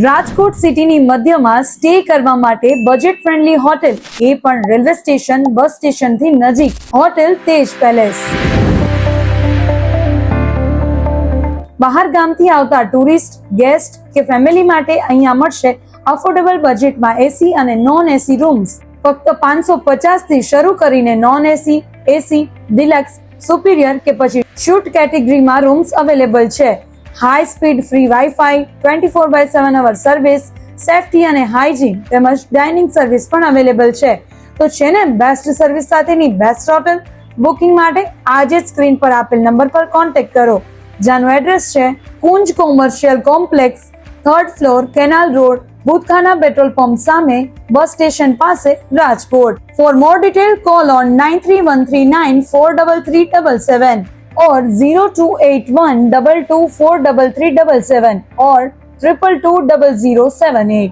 રાજકોટ સિટીની મધ્યમાં સ્ટે કરવા માટે બજેટ ફ્રેન્ડલી હોટેલ, એ પણ રેલવે સ્ટેશન, બસ સ્ટેશનથી નજીક. Hotel Tej palace. બહાર ગામથી આવતા ટુરિસ્ટ, ગેસ્ટ કે ફેમિલી માટે અહીંયા મળશે અફોર્ડેબલ બજેટમાં એસી અને નોન એસી રૂમ્સ. ફક્ત પાંચસો પચાસથી શરૂ કરીને non AC AC deluxe, superior કે પછી શૂટ કેટેગરીમાં રૂમ્સ અવેલેબલ છે. High speed free WiFi twenty four by seven hour service safety અને હાઇજીન તેમજ ડાઇનિંગ સર્વિસ પણ અવેલેબલ છે. તો છે ને બેસ્ટ સર્વિસ સાથેની બેસ્ટ હોટેલ બુકિંગ માટે આજે જ સ્ક્રીન પર આપેલ નંબર પર કોન્ટેક્ટ કરો. જેનું એડ્રેસ છે Kunj commercial complex third floor canal road Bhutkhana petrol pump સામે, બસ સ્ટેશન પાસે, Rajkot. For more detail call on nine three one three nine four double three double seven or 0281 224 3377 or 2220078.